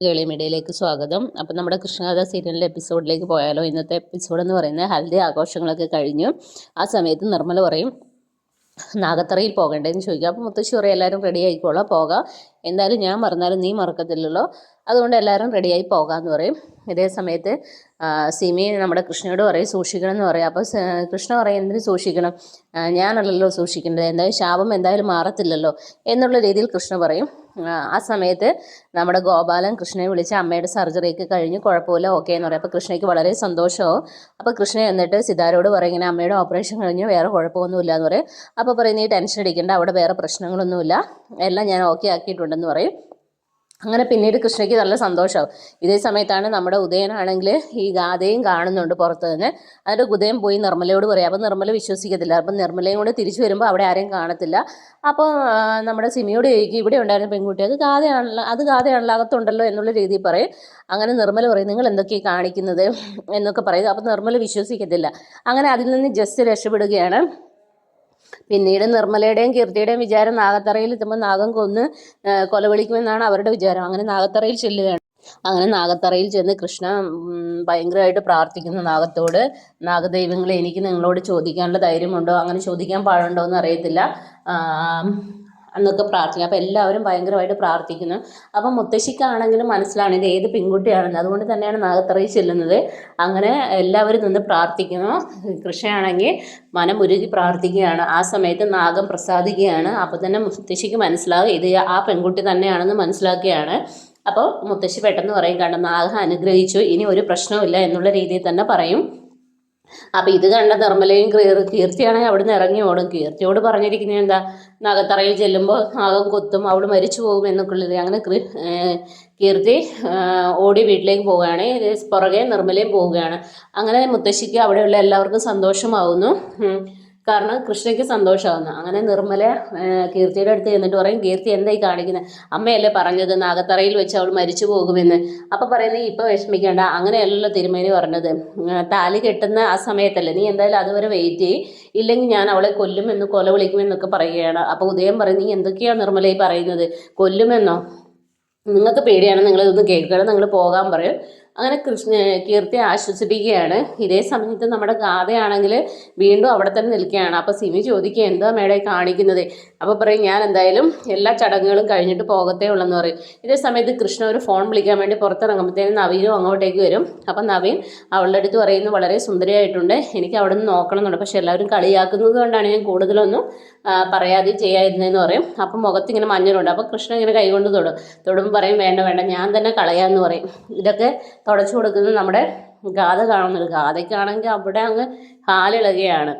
കേളി മീഡിയയിലേക്ക് സ്വാഗതം. അപ്പം നമ്മുടെ കൃഷ്ണകഥ സീരിയലിന്റെ എപ്പിസോഡിലേക്ക് പോയാലോ? ഇന്നത്തെ എപ്പിസോഡ് എന്ന് പറയുന്നത് ഹൽദി ആഘോഷങ്ങളൊക്കെ കഴിഞ്ഞു. ആ സമയത്ത് നിർമ്മല പറയും നാഗത്തറയിൽ പോകണ്ടേന്ന് ചോദിക്കുക അപ്പോൾ മുത്തശ്ശി പറയും എല്ലാവരും റെഡി ആയിക്കോളാം പോകാം. എന്തായാലും ഞാൻ മറന്നാലും നീ മറക്കത്തില്ലല്ലോ. അതുകൊണ്ട് എല്ലാവരും റെഡിയായി പോകാമെന്ന് പറയും. ഇതേ സമയത്ത് സിമി നമ്മുടെ കൃഷ്ണയോട് പറയും സൂക്ഷിക്കണം എന്ന് പറയും അപ്പോൾ കൃഷ്ണ പറയും എന്തിനു സൂക്ഷിക്കണം? ഞാനല്ലല്ലോ സൂക്ഷിക്കേണ്ടത്. എന്തായാലും ശാപം എന്തായാലും മാറത്തില്ലല്ലോ എന്നുള്ള രീതിയിൽ കൃഷ്ണ പറയും. ആ, ആ സമയത്ത് നമ്മുടെ ഗോപാലൻ കൃഷ്ണയെ വിളിച്ച് അമ്മയുടെ സർജറിയൊക്കെ കഴിഞ്ഞ് കുഴപ്പമില്ല ഓക്കെ എന്ന് പറയും. അപ്പോൾ കൃഷ്ണയ്ക്ക് വളരെ സന്തോഷമാവും അപ്പോൾ കൃഷ്ണ എന്നിട്ട് സിതാരോട് പറയും ഇങ്ങനെ അമ്മയുടെ ഓപ്പറേഷൻ കഴിഞ്ഞ് വേറെ കുഴപ്പമൊന്നുമില്ല എന്ന് പറയും. അപ്പോൾ പറയും നീ ടെൻഷൻ അടിക്കേണ്ട അവിടെ വേറെ പ്രശ്നങ്ങളൊന്നുമില്ല. എല്ലാം ഞാൻ ഓക്കെ ആക്കിയിട്ടുണ്ടെന്ന് പറയും. അങ്ങനെ പിന്നീട് കൃഷ്ണയ്ക്ക് നല്ല സന്തോഷമാവും ഇതേ സമയത്താണ് നമ്മുടെ ഉദയനാണെങ്കിൽ ഈ ഗാഥയും കാണുന്നുണ്ട് പുറത്ത് തന്നെ. എന്നിട്ട് ഉദയം പോയി നിർമ്മലയോട് പറയും. അപ്പം നിർമ്മല വിശ്വസിക്കത്തില്ല. അപ്പം നിർമ്മലയും കൂടെ തിരിച്ചു വരുമ്പോൾ അവിടെ ആരെയും കാണത്തില്ല. അപ്പോൾ നമ്മുടെ സിമിയോട് ചോദിക്കും ഇവിടെ ഉണ്ടായിരുന്ന പെൺകുട്ടി അത് ഗാഥയാണല്ലോ അത് ഗാഥയാണല്ലോ അകത്തുണ്ടല്ലോ എന്നുള്ള രീതിയിൽ പറയും. അങ്ങനെ നിർമ്മല പറയും നിങ്ങൾ എന്തൊക്കെയാണ് കാണിക്കുന്നത്? എന്നൊക്കെ പറയും. അപ്പം നിർമ്മല വിശ്വസിക്കത്തില്ല. അങ്ങനെ അതിൽ നിന്ന് ജസ്റ്റ് രക്ഷപ്പെടുകയാണ്. പിന്നീട് നിർമ്മലയുടെയും കീർത്തിയുടെയും വിചാരം നാഗത്തറയിൽ എത്തുമ്പോൾ നാഗം കൊന്ന് കൊലവിളിക്കുമെന്നാണ് അവരുടെ വിചാരം. അങ്ങനെ നാഗത്തറയിൽ ചെല്ലുകയാണ്. അങ്ങനെ നാഗത്തറയിൽ ചെന്ന് കൃഷ്ണ ഭയങ്കരമായിട്ട് പ്രാർത്ഥിക്കുന്നു നാഗത്തോട്. നാഗദൈവങ്ങളെ എനിക്ക് നിങ്ങളോട് ചോദിക്കാനുള്ള ധൈര്യമുണ്ടോ? അങ്ങനെ ചോദിക്കാൻ പാടുണ്ടോ എന്ന് അറിയത്തില്ല. എന്നൊക്കെ പ്രാർത്ഥിക്കും. അപ്പോൾ എല്ലാവരും ഭയങ്കരമായിട്ട് പ്രാർത്ഥിക്കുന്നു. അപ്പം മുത്തശ്ശിക്കാണെങ്കിലും മനസ്സിലാണ് ഇത് ഏത് പെൺകുട്ടിയാണെന്ന്. അതുകൊണ്ട് തന്നെയാണ് നാഗത്തറയിൽ ചെല്ലുന്നത്. അങ്ങനെ എല്ലാവരും നിന്ന് പ്രാർത്ഥിക്കുന്നു. കൃഷ്ണയാണെങ്കിൽ മനമുരുകി പ്രാർത്ഥിക്കുകയാണ്. ആ സമയത്ത് നാഗം പ്രസാദിക്കുകയാണ്. അപ്പോൾ തന്നെ മുത്തശ്ശിക്ക് മനസ്സിലാകും ഇത് ആ പെൺകുട്ടി തന്നെയാണെന്ന് മനസ്സിലാക്കുകയാണ്. അപ്പോൾ മുത്തശ്ശി പെട്ടെന്ന് പറയും കണ്ട നാഗം അനുഗ്രഹിച്ചു. ഇനി ഒരു പ്രശ്നവുമില്ല എന്നുള്ള രീതിയിൽ തന്നെ പറയും. അപ്പം ഇത് കണ്ട നിർമ്മലയും കീർ കീർത്തിയാണെങ്കിൽ അവിടുന്ന് ഇറങ്ങി ഓടും. കീർത്തിയോട് പറഞ്ഞിരിക്കുന്നത് എന്താ നഗത്തറയിൽ ചെല്ലുമ്പോൾ നാഗം കൊത്തും അവൾ മരിച്ചു പോകും എന്നൊക്കെ ഉള്ളത് അങ്ങനെ കീർത്തി ഓടി വീട്ടിലേക്ക് പോവുകയാണ്. പുറകെ നിർമ്മലയും പോവുകയാണ്. അങ്ങനെ മുത്തശ്ശിക്ക് അവിടെയുള്ള എല്ലാവർക്കും സന്തോഷമാവുന്നു. കാരണം കൃഷ്ണയ്ക്ക് സന്തോഷമാകുന്നു അങ്ങനെ നിർമ്മല കീർത്തിയുടെ അടുത്ത് ചെന്നിട്ട് പറയും കീർത്തി എന്തായി കാണിക്കുന്നത് അമ്മയല്ലേ പറഞ്ഞത്? നാഗത്തറയിൽ വെച്ച് അവൾ മരിച്ചു പോകുമെന്ന്. അപ്പം പറയുന്നത് ഇപ്പോൾ വിഷമിക്കേണ്ട. അങ്ങനെയല്ലല്ലോ തിരുമേനി പറഞ്ഞത്. താലി കെട്ടുന്ന ആ സമയത്തല്ലേ നീ എന്തായാലും അതുവരെ വെയിറ്റ് ചെയ്യും. ഇല്ലെങ്കിൽ ഞാൻ അവളെ കൊല്ലുമെന്ന് കൊല വിളിക്കുമെന്നൊക്കെ പറയുകയാണ്. അപ്പോൾ ഉദയം പറയും നീ എന്തൊക്കെയാണ് ഈ പറയുന്നത്? കൊല്ലുമെന്നോ? നിങ്ങൾക്ക് പേടിയാണ് നിങ്ങൾ ഇതൊന്ന് കേൾക്കണം നിങ്ങൾ പോകാൻ പറയും. അങ്ങനെ കൃഷ്ണ കീർത്തി ആശ്വസിപ്പിക്കുകയാണ്. ഇതേ സമയത്ത് നമ്മുടെ ഗാഥയാണെങ്കിൽ വീണ്ടും അവിടെ തന്നെ നിൽക്കുകയാണ്. അപ്പോൾ സിമി ചോദിക്കുക എന്താ മേഡം കാണിക്കുന്നത്? അപ്പോൾ പറയും ഞാൻ എന്തായാലും എല്ലാ ചടങ്ങുകളും കഴിഞ്ഞിട്ട് പോകത്തേ ഉള്ളെന്ന് പറയും. ഇതേ സമയത്ത് കൃഷ്ണ ഒരു ഫോൺ വിളിക്കാൻ വേണ്ടി പുറത്തിറങ്ങുമ്പോഴത്തേനും നവീനും അങ്ങോട്ടേക്ക് വരും. അപ്പം നവീൻ അവളുടെ അടുത്ത് പറയുന്നത് വളരെ സുന്ദരിയായിട്ടുണ്ട്. എനിക്ക് അവിടെ നിന്ന് നോക്കണം എന്നുണ്ട് പക്ഷേ എല്ലാവരും കളിയാക്കുന്നത് കൊണ്ടാണ് ഞാൻ കൂടുതലൊന്നും പറയാതെ ചെയ്യാതിരുന്നതെന്ന് പറയും. അപ്പം മുഖത്ത് ഇങ്ങനെ മഞ്ഞളുണ്ട്. അപ്പോൾ കൃഷ്ണ ഇങ്ങനെ കൈകൊണ്ട് തൊടും തൊടുമ്പോൾ പറയും വേണ്ട വേണ്ട. ഞാൻ തന്നെ കളയാമെന്ന് പറയും. ഇതൊക്കെ തുടച്ചു കൊടുക്കുന്നത് നമ്മുടെ ഗാഥ കാണുന്നുണ്ട് ഗാഥയ്ക്കാണെങ്കിൽ അവിടെ അങ്ങ് കാലിളകയാണ്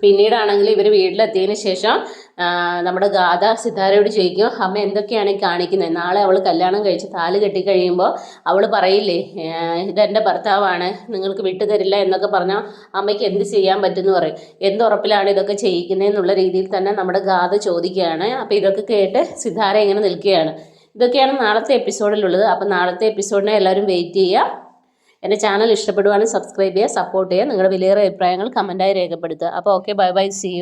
പിന്നീടാണെങ്കിൽ ഇവർ വീട്ടിലെത്തിയതിന് ശേഷം നമ്മുടെ ഗാഥ സിതാരയോട് ചോദിക്കും അമ്മ എന്തൊക്കെയാണ് കാണിക്കുന്നത് നാളെ അവൾ കല്യാണം കഴിച്ച് താൽ കെട്ടിക്കഴിയുമ്പോൾ അവൾ പറയില്ലേ "ഏ, ഇതെന്റെ ഭർത്താവാണ് നിങ്ങൾക്ക് വിട്ടുതരില്ല എന്നൊക്കെ പറഞ്ഞാൽ അമ്മയ്ക്ക് എന്ത് ചെയ്യാൻ പറ്റുമെന്ന് പറയും. എന്തുറപ്പിലാണ് ഇതൊക്കെ ചെയ്യിക്കുന്നതെന്നുള്ള രീതിയിൽ തന്നെ നമ്മുടെ ഗാഥ ചോദിക്കുകയാണ്. അപ്പോൾ ഇതൊക്കെ കേട്ട് സിതാര ഇങ്ങനെ നിൽക്കുകയാണ്. ഇതൊക്കെയാണ് നാളത്തെ എപ്പിസോഡിലുള്ളത്. അപ്പോൾ നാളത്തെ എപ്പിസോഡിനെ എല്ലാവരും വെയിറ്റ് ചെയ്യുക. എന്റെ ചാനൽ ഇഷ്ടപ്പെടുവാണെങ്കിൽ സബ്സ്ക്രൈബ് ചെയ്യുക സപ്പോർട്ട് ചെയ്യുക. നിങ്ങളുടെ വിലയേറെ അഭിപ്രായങ്ങൾ കമന്റായി രേഖപ്പെടുത്തുക. അപ്പോൾ okay bye bye see you